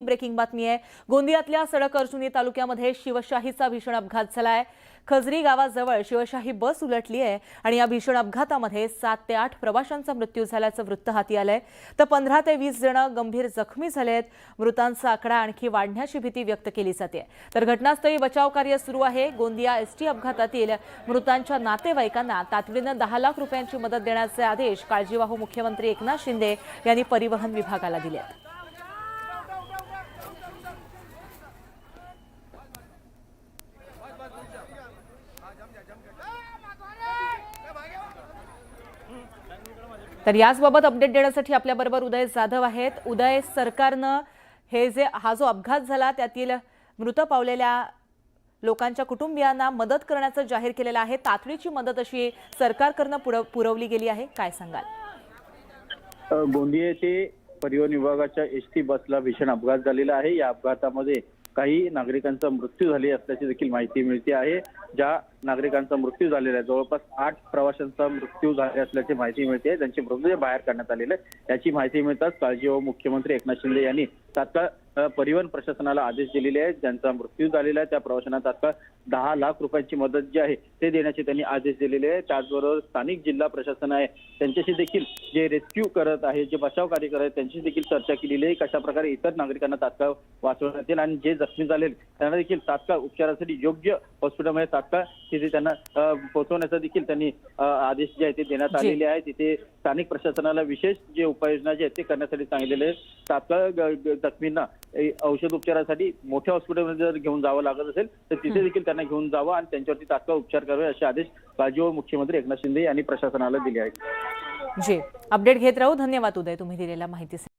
Breaking बातमी आहे. गोंदियातल्या सडक अर्जुनी तालुक्यामध्ये शिवशाहीचा भीषण अपघात झालाय. खजरी गावाजवळ शिवशाही बस उलटली आहे आणि या भीषण अपघातामध्ये सात ते आठ प्रवाशांचा मृत्यू झाल्याचं वृत्त हाती आलंय. तर पंधरा ते वीस जण गंभीर जखमी झाले आहेत मृतांचा आकडा आणखी वाढण्याची भीती व्यक्त केली जाते. तर घटनास्थळी बचाव कार्य सुरू आहे. गोंदिया एसटी अपघातातील मृतांच्या नातेवाईकांना तातडीनं दहा लाख रुपयांची मदत देण्याचे आदेश काळजीवाहू मुख्यमंत्री एकनाथ शिंदे यांनी परिवहन विभागाला दिले आहेत तर याचबाबत अपडेट देण्यासाठी आपल्याबरोबर उदय जाधव आहेत. उदय सरकारनं हे जे हा जो अपघात झाला त्यातील मृत पावलेल्या लोकांच्या कुटुंबियांना मदत करण्याचं जाहीर केलेलं आहे. तातडीची मदत अशी सरकारकडनं पुरवली गेली आहे. काय सांगाल? अ, गोंदिया येथे परिवहन विभागाच्या एस टी बसला भीषण अपघात झालेला आहे. या अपघातामध्ये काही नागरिकांचा मृत्यू झाले असल्याची देखील माहिती मिळते आहे. ज्या नागरिकांचा मृत्यू झालेला आहे जवळपास आठ प्रवाशांचा मृत्यू झाले असल्याची माहिती मिळते आहे. त्यांचे मृतदेह बाहेर काढण्यात आलेले आहे याची माहिती मिळताच काळजी व मुख्यमंत्री एकनाथ शिंदे यांनी तात्काळ परिवहन प्रशासनाला आदेश दिलेले आहेत. ज्यांचा मृत्यू झालेला आहे त्या प्रवाशांना तात्काळ दहा लाख रुपयांची मदत जी आहे ते देण्याचे त्यांनी आदेश दिलेले आहे त्याचबरोबर स्थानिक जिल्हा प्रशासन आहे त्यांच्याशी देखील जे रेस्क्यू करत आहे जे बचाव कार्य करत आहेत त्यांची देखील चर्चा केलेली आहे. कशा प्रकारे इतर नागरिकांना तात्काळ वाचवण्यात येईल आणि जे जखमी झाले त्यांना देखील तात्काळ उपचारासाठी योग्य हॉस्पिटलमध्ये तात्काळ तिथे त्यांना पोहोचवण्याचा देखील त्यांनी आदेश जे आहे ते देण्यात. आलेले आहे. तिथे स्थानिक प्रशासनाला विशेष जे उपाययोजना जे आहेत ते करण्यासाठी सांगितलेले आहे तात्काळ जखमींना औषध उपचारासाठी मोठ्या हॉस्पिटलमध्ये जर घेऊन जावं लागत असेल तर तिथे देखील त्यांना घेऊन जावं आणि त्यांच्यावरती तात्काळ उपचार करावे असे आदेश व मुख्यमंत्री एकनाथ शिंदे यांनी प्रशासनाला दिले आहेत. जी. अपडेट घेत राहू. धन्यवाद उदय. तुम्ही दिलेल्या माहितीसाठी.